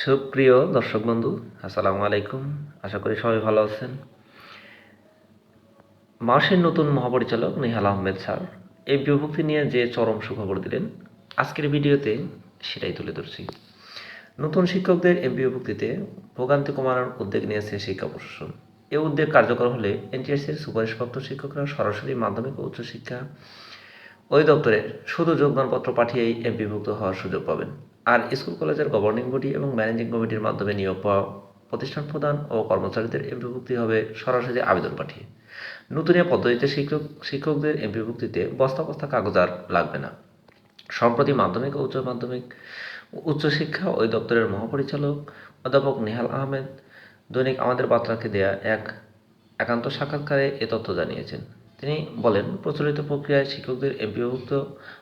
সুপ্রিয় দর্শক বন্ধু, আসসালামু আলাইকুম। আশা করি সবাই ভালো আছেন। মাসের নতুন মহাপরিচালক নেহাল আহমেদ স্যার এই বিভক্তি নিয়ে যে চরম সুখবর দিলেন, আজকের ভিডিওতে সেটাই তুলে ধরছি। নতুন শিক্ষকদের এই বিভক্তিতে ভোগান্তি কমানোর উদ্যোগ নিয়েছে শিক্ষা প্রশাসন। এই উদ্যোগ কার্যকর হলে এনটিএসসির সুপারিশপ্রাপ্ত শিক্ষকরা সরাসরি মাধ্যমিক ও উচ্চশিক্ষা ওই দপ্তরে শুধু যোগদানপত্র পাঠিয়েই এমপিভুক্ত হওয়ার সুযোগ পাবেন। আর স্কুল কলেজের গভর্নিং বডি এবং ম্যানেজিং কমিটির মাধ্যমে নিয়োগ পাওয়া প্রতিষ্ঠান প্রদান ও কর্মচারীদের এমপিভুক্তি হবে সরাসরি আবেদন পাঠিয়ে। নতুন এ পদ্ধতিতে শিক্ষক, শিক্ষকদের এমপিভুক্তিতে বস্তা বস্তা কাগজ আর লাগবে না। সম্প্রতি মাধ্যমিক ও উচ্চ মাধ্যমিক উচ্চশিক্ষা ওই দপ্তরের মহাপরিচালক অধ্যাপক নেহাল আহমেদ দৈনিক আমাদের বার্তাকে দেয়া এক একান্ত সাক্ষাৎকারে এ তথ্য জানিয়েছেন। তিনি বলেন, প্রচলিত প্রক্রিয়ায় শিক্ষকদের এমপিভুক্ত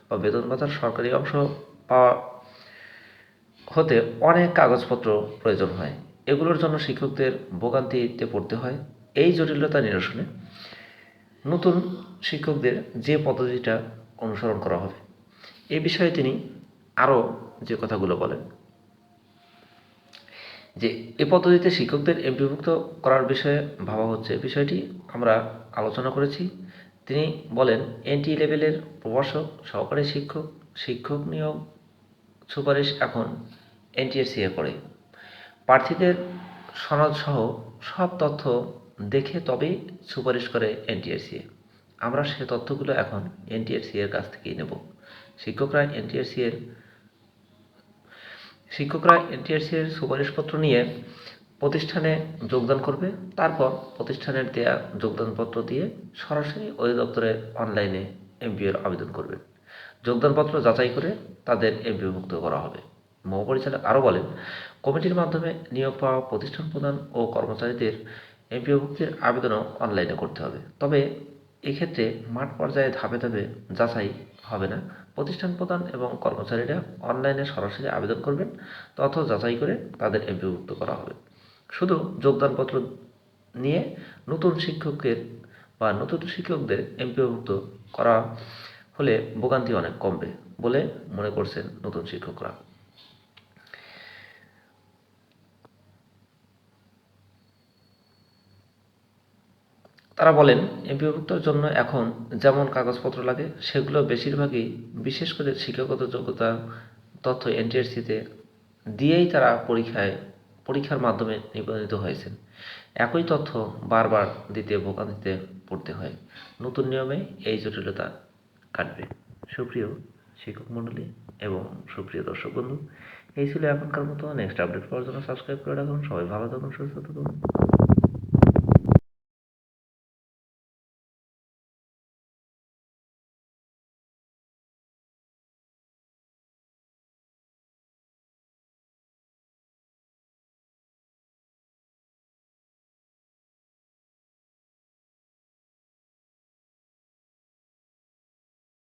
বা বেতন ভাতার সরকারি অংশ পাওয়া হতে অনেক কাগজপত্র প্রয়োজন হয়। এগুলোর জন্য শিক্ষকদের ভোগান্তিতে পড়তে হয়। এই জটিলতা নিরসনে নতুন শিক্ষকদের যে পদ্ধতিটা অনুসরণ করা হবে, এ বিষয়ে তিনি আরও যে কথাগুলো বলেন, যে এ পদ্ধতিতে শিক্ষকদের এমপিভুক্ত করার বিষয়ে ভাবা হচ্ছে, বিষয়টি আমরা আলোচনা করেছি। তিনি বলেন এনটি লেভেলের প্রভাষক, সহকারী শিক্ষক শিক্ষক নিয়োগ সুপারিশ এখন এনটিএসিএ করে। প্রার্থীদের সনদ সহ সব তথ্য দেখে তবেই সুপারিশ করে এনটিএসিএ আমরা সে তথ্যগুলো এখন এনটিএসসি এর কাছ থেকেই নেব। শিক্ষকরা এনটিএসসি এর শিক্ষকরা এনটিএসসি এর সুপারিশপত্র নিয়ে প্রতিষ্ঠানে যোগদান করবে। তারপর প্রতিষ্ঠানের দেয়া যোগদানপত্র দিয়ে সরাসরি ওই দপ্তরে অনলাইনে এমপিওর আবেদন করবেন যোগদানপত্র যাচাই করে তাদের এমপিভুক্ত করা হবে। মহাপরিচালক আরও বলেন, কমিটির মাধ্যমে নিয়োগ পাওয়া প্রতিষ্ঠান প্রদান ও কর্মচারীদের এমপিওভুক্তির আবেদনও অনলাইনে করতে হবে। তবে এক্ষেত্রে মাঠ পর্যায়ে ধাপে ধাপে যাচাই হবে না। প্রতিষ্ঠান প্রদান এবং কর্মচারীরা অনলাইনে সরাসরি আবেদন করবেন, তথ্য যাচাই করে তাদের এমপিভুক্ত করা হবে। শুধু যোগদানপত্র নিয়ে নতুন শিক্ষকের বা নতুন শিক্ষকদের এমপিওভুক্ত করা হলে ভোগান্তি অনেক কমবে বলে মনে করছেন নতুন শিক্ষকরা। তারা বলেন এমপিভুক্তর জন্য এখন যেমন কাগজপত্র লাগে, সেগুলো বেশিরভাগই বিশেষ করে শিক্ষাগত যোগ্যতা, তথ্য এনটিএসসিতে দিয়েই তারা পরীক্ষায়, পরীক্ষার মাধ্যমে নিবন্ধিত হয়েছেন। একই তথ্য বারবার দিতে ভোগান্তিতে পড়তে হয়। নতুন নিয়মে এই জটিলতা কাটবে। সুপ্রিয় শিক্ষক মণ্ডলী এবং সুপ্রিয় দর্শক বন্ধু, এই ছিল এখনকার মতো। নেক্সট আপডেট পাওয়ার জন্য সাবস্ক্রাইব করে রাখুন। সবাই ভালো থাকুন, সুস্থ থাকুন।